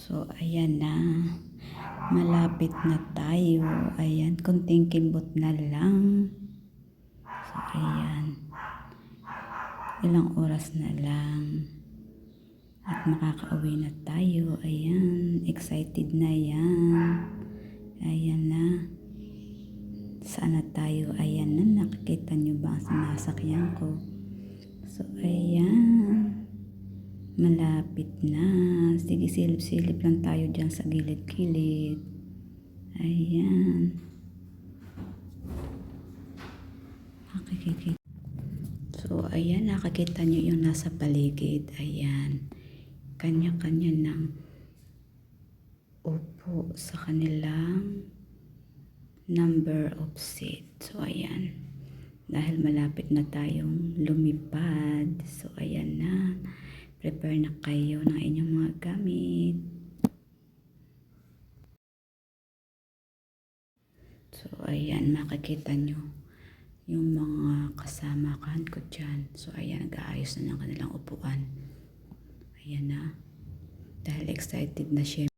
So, ayan na. Malapit na tayo. Ayan, kunting kimbot na lang. So, ayan. Ilang oras na lang. At makakauwi na tayo. Ayan, excited na yan. Ayan na. Saan na tayo? Ayan na, nakikita nyo ba ang sinasakyan ko? So, ayan. Malapit na. Sige, silip-silip lang tayo dyan sa gilid-gilid. Ayan. Makikikita. So, ayan, nakakita nyo yung nasa paligid. Ayan. Kanya-kanya ng upo sa kanilang number of seat. So, ayan. Dahil malapit na tayong lumipad. So, ayan. Prepare na kayo ng inyong mga gamit. So, ayan. Makikita nyo yung mga kasama kan ko dyan. So, ayan. Nag-aayos na ng kanilang upuan. Ayan na. Dahil excited na siya.